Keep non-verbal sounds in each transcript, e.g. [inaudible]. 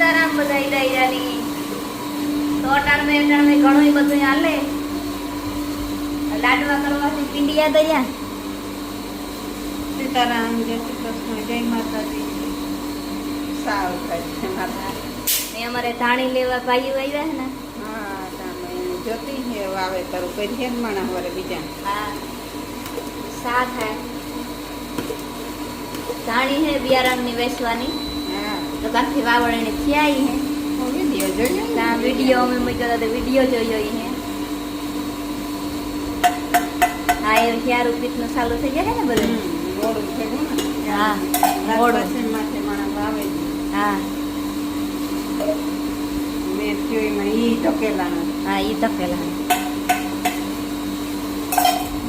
સીતારામ બધા ડાયરાની તો અટાણ મેં ઘણું બધું હાલે. લાડવા કરવાથી પીંડિયા દયા સીતારામ જય શ્રી કૃષ્ણ જય માતાજી. સાવ થાય માતા અમારે ધાણી લેવા ભાઈઓ આવ્યા છે ને? હા તમે જોતી છે વાવેતર કરીએ ને માણા વરે બીજા. હા સાથ હે ધાણી હે બિયારણની વેચવાની. હા તો કાંથી વાવણીને થયા હે. હું વીડિયો જોયો ને. ત્યાં વીડિયો અમે મૂક્યો તો વીડિયો જોયો હે. હા એ ક્યારું પીતનું ચાલુ થઈ જાય ને બધું? હમ, મોડું થયું ને. હા મોડું. મોડું માથે માણા વાવે છે. હા. મેં થયો એમાં ઈ ટકેલાના. હા એ તો પેલા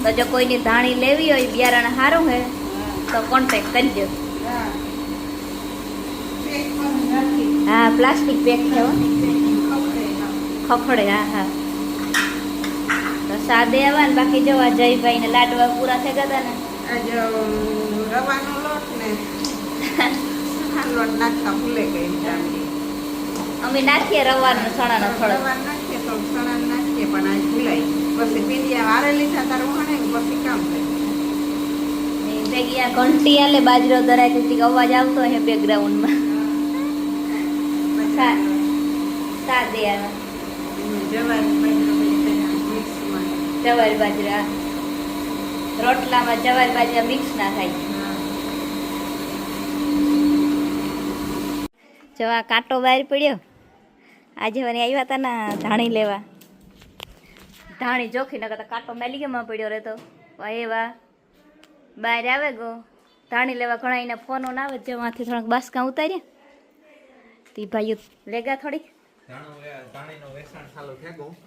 તો જો કોઈની ધાણી લેવી હોય બિયારણ સારું હે હા. તો કોન્ટેક્ટ કરજો હા પ્લાસ્ટિક પેક હા. ખખડે હા હા. તો સાદે આવા ને બાકી જવા જયભાઈ ને લાડવા પૂરા થઈ ગયા હતા ને. રવાનો લોટ ને લોટ નાખતા ભૂલે ગઈ અમે નાખીએ રવાનો ચણાનો થોડો નાખીએ તો ચણા નાખીએ પણ આજ ભૂલાઈ પછી પીંડિયા વારે લીધા તાર વહણે પછી કામ થાય. ભેગી આ ઘંટી આલે બાજરો દરાય તો અવાજ આવતો હે બેકગ્રાઉન્ડમાં સા સાદે આવે જવાય બાજરો બધી મિક્સમાં જવાર બાજરા. રોટલામાં જવાર બાજરા મિક્સ ના થાય. જો આ કાંટો બહાર પડ્યો. આજે મને આવ્યા હતા ને ધાણી લેવા. ધાણી જોખી નકર કરતા કાંટો મેલિગેમાં પડ્યો રહેતો. વાહ બહાર આવે ગો. ધાણી લેવા ઘણા એના ફોનો ના આવે જેમાંથી થોડાક બાસકા ઉતાર્યા તી ભાઈઓ. લેગા થોડી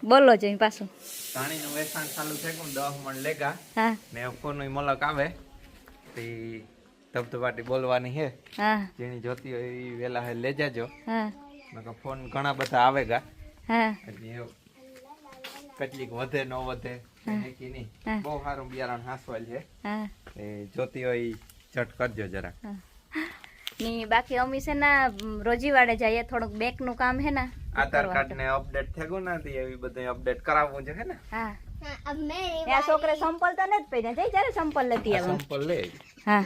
બોલો જઈ પાછું. ધાણીનું વેચાણ ચાલુ થેગું દસ મણ લેગા. હા. ને ફોન મલક આવે. તે ધબધબાટી બોલવાની હે. હા. જેની જોતી હોય એ વેલા હે લઈ જાજો. હા. નકર ફોન ઘણા બધા આવે હા. એટલે કેટલીક વધે ન વધે નક્કી નહીં. હા. બહુ સારું બિયારણ હાસવાલ છે હા. એ જોતી હોય ઈ ઝટ કરજો જરા ની બાકી અમે છે ને રોજીવાડે જઈએ થોડુંક બેંકનું કામ હે ને આધાર કાર્ડ ને અપડેટ થેગું ના દી એવી બધું અપડેટ કરાવવું છે ને? હા. આ છોકરે સંપલ તો નથી પહેર્યા. જઈ જ્યારે સંપલ લેતી આવે. સંપલ લે. હા.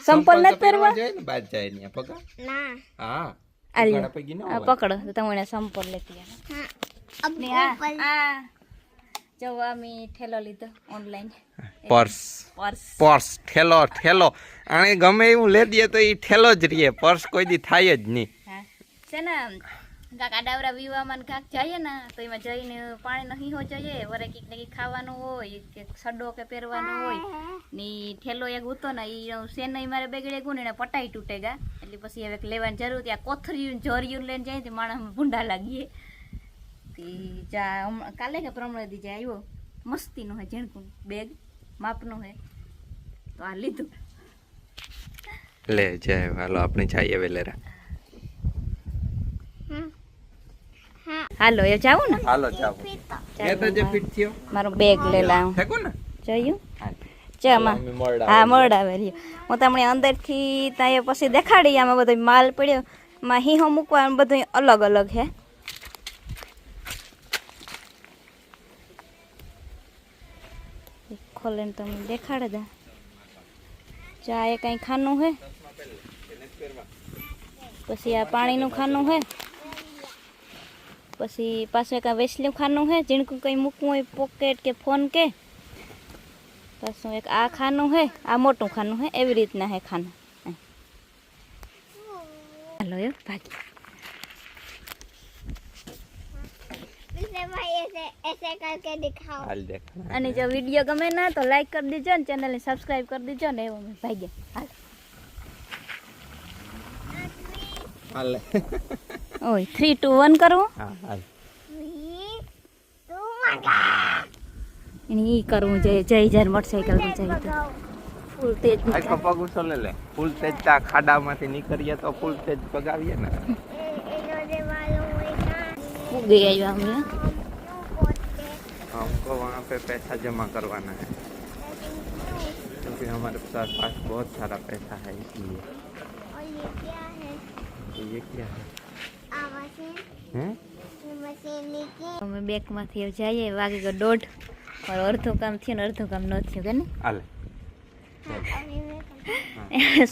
સંપલ નથી પહેરવા ને બાદ જાય ને પગા? ના. હા. ન પકડો તો તમને સંપલ લેતી આવે. ને જો અમે ઠેલો લીધો ઓનલાઈન [laughs] પર્સ. પર્સ. ઠેલો ઠેલો. આણે ગમે એવું લે દઈએ તો એ ઠેલો જ રહીએ પર્સ કોઈ દી થાય જ નહીં. છે ને કાક આડાવરા વિવામાં કાંક જઈએ ને તો એમાં જઈને પાણીનો હો જઈએ. વરે કંઈક ને કંઈક ખાવાનું હોય કે સડો કે પહેરવાનો હોય ને ઠેલો એક હતો ને એ સેનઈ મારે બેગડે ગુણ એને પટાઈ તૂટે ગા. એટલે પછી હવે લેવાની જરૂર ત્યાં કોથરિયું જોરિયું લઈને જાય તો માણસ ભૂંડા લાગીએ. તે જા કાલે કે પ્રમણે દી જાય આવ્યો નો હે ઝીણકું બેગ. માપનું હે. તો આ લીધું. લે જય હાલો આપણે જઈએ વેલેરા હાલો એ જાવું ને? હાલો જાવ એ તો. જે ફિટ થયો. મારો બેગ લઈ લાવું. ઠેકો ને? જોયું? હા. મળાવે રહ્યો. હું તમને અંદરથી ત્યાં પછી દેખાડી આમાં બધો માલ પડ્યો. માં હીહો મૂકવાનું બધું અલગ અલગ હે. ખોલે ને તમને દેખાડે દા. ચા એ કંઈ ખાનું હે? પછી આ પાણીનું ખાનું હે? પછી પાછું એક આ વેસલીનું ખાનું હે? જીણકું કંઈ મૂકવું હોય પોકેટ કે ફોન કે? પાછું એક આ ખાનું હે? આ મોટું ખાનું હે? એવી રીતના હે ખાનું. હાલો એ ભાગી અને જો વીડિયો ગમે ના તો લાઈક કરી દેજો ને ચેનલને સબસ્ક્રાઇબ કરી દેજો ને એવો ભાગ્યા હાલ. હાલ. ઓય થ્રી ટુ વન કરવું હા હાલ. ઈ કરવું જય જય જ્યારે મોટરસાઇકલમાં જાય તો ફૂલ તેજ પગ ઉછળે લે ફૂલ તેજ તા ખાડામાંથી નીકળીએ તો ફૂલ તેજ પગાવીએ ને. [laughs] ઉગી આવ્યા અમે हमको वहाँ पे पैसा जमा करवाना है क्योंकि हमारे पास पास बहुत सारा पैसा है इसलिए और ये क्या है तो ये क्या है હે મશીન નીચે અમે બેંકમાંથી જઈએ વાગે ગયો દોઢ મારું અડધું કામ થયું ને અડધું કામ ન થયું કે ને હાલે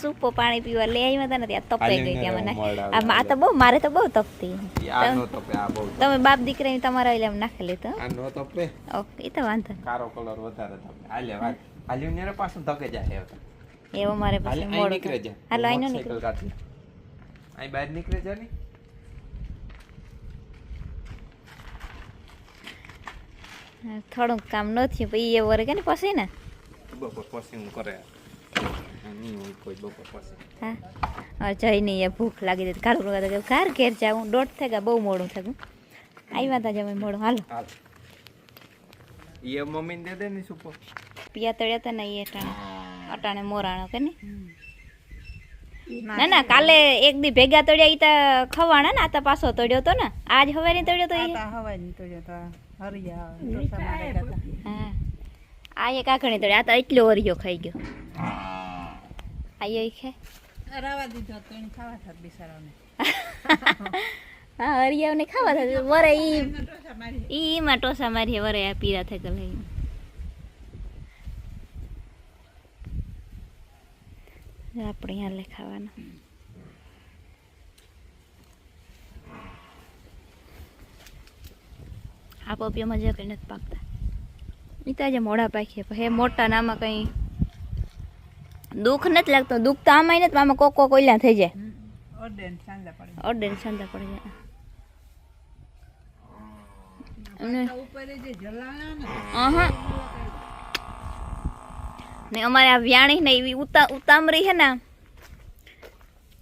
સૂપો પાણી પીવા લઈ આવ્યા હતા ને ત્યાં તપાઈ ગઈ ત્યાં મને. આ આ તો બહુ મારે તો બહુ તપતી. આ નો આ. તમે બાપ દીકરા તમારા એટલે એમ નાખેલી તો આ નો તપે? ઓકે એ તો વાંધો કારો કલર વધારે તપે. હાલ્યું ને પાછું ધકે જાય એવો મારે પછી અહીં નીકળે થાય. હાલો અહીંનો મોટરસાઇકલ કાઢી. આઈ બહાર નીકળે જા ને. થોડુંક કામ ન થયું પછી એ વર્ગે ને પછી ને? બપોર પછી હું કરે નહીં હોય કોઈ બપોર પછી હા જઈને ભૂખ લાગી હતી. ઘર રોકા ઘર ઘેર જાઉં. દોઢ થઈ ગયા બહુ મોડું થયું. આવ્યા હતા જમે મોડું. હાલો. એ મમ્મી દે દે ને સુપો પિયા તળ્યા હતા ને એ અટાણે. અટાણે મોરાણો કે ને ના ના કાલે એક દી ભેગા તળ્યા ઈ તો ખવાણા ને આ તો પાછો તળ્યો તો ને. આજ હવે નહીં તળ્યો તો ઈ ની તો. હરિયા હા. આ એક આખણી તળ્યા આ તો એટલો ઓરિયો ખાઈ ગયો. આ એ ખે? રાવા દીધો તો એને ખાવા થાત બિચારાને [laughs] હા હરિયાવને ખાવા થતું. વરે ઈ ઈ ઈમાં ટોસા મારી વરે આ પીરા થઈ ગયેલા આપણે ખાવાના. આ પપિયામાં જે કંઈ નથી પાકતા. ઈ તો આજે મોડા પાકીએ હે મોટા નામાં કંઈ દુઃખ નથી લાગતું. દુઃખ તો આમાં નથી આમાં કોક કોક ઓલા થઈ જાય. ઓડે ને પડે ઓર્ડર સાંધા પડી જાય. ને અમારે આ વ્યાણી ને એવી ઉતા ઉતામરી છે ને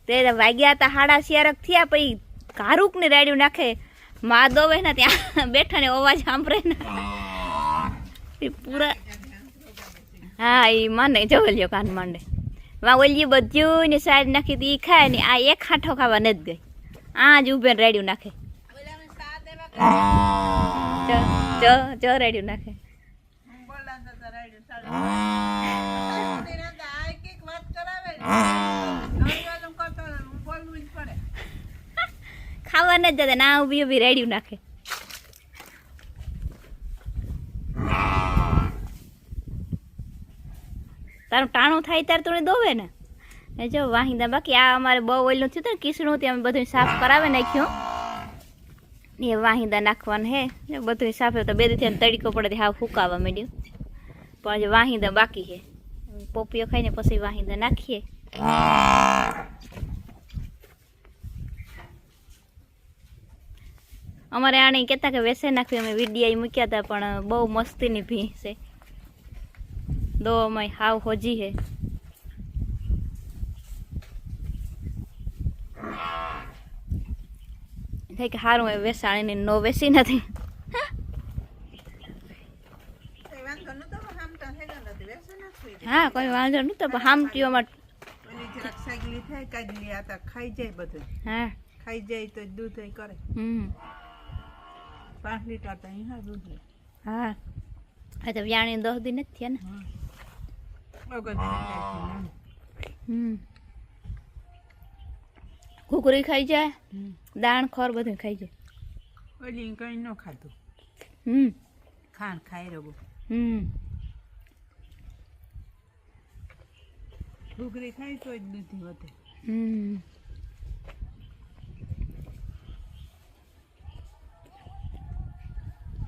તે વાગ્યા હતા હાડા શિયારક થયા પછી કારુક ને રેડ્યું નાખે. મા દોવે ને ત્યાં બેઠા ને અવાજ સાંભળે ને. પૂરા હા એ મને જવલ્યો કાન માંડે. વા ઓલી બધું ને સાઈડ નાખી તી ખાય ને આ એક હાંઠો ખાવા નથી ગઈ. આ જ ઉભે રેડ્યું નાખે. ચ ચ રેડ્યું નાખે. ખાવા નથી જતા, ના ઊભી ઊભી રેડ્યું નાખે. તારું ટાણું થાય ત્યારે તું દોવે ને. એ જો, વાહિંદા, બાકી આ અમારે બહુ ઓઈલું થયું હતું ને કિસણું તે અમે બધું સાફ કરાવી નાખ્યું. એ વાહિંદા નાખવાનું હે બધું સાફ તો બે દિવસ તડકો પડે હાવ ફૂકાવા માંડ્યું. પણ હજી વાહિંદા બાકી છે. પોપીઓ ખાઈને પછી વાહિંદા નાખીએ. અમારે આને કહેતા કે વેસે નાખવી, અમે વિડીયા મૂક્યા હતા, પણ બહુ મસ્તીની ભી છે. દો અમે હાવ હોજી હે થાય કે સારું એ વેસાણીને નો વેસી નથી. હા કોઈ વાંધો નહીં તો આ તો ખાઈ જાય બધું હા ખાઈ જાય તો દૂધ કરે હમ પાંચ લીટર તો હા દૂધ હા તો વ્યાણી દસ દી નથી થયા ને ઘૂઘરી ખાઈ જાય દાણ ખોર બધું ખાઈ જાય ઓલી કઈ ન ખાધું હમ ખાણ ખાઈ રહ્યો હમ ઘૂઘરી ખાઈ તો જ દૂધી વધે હમ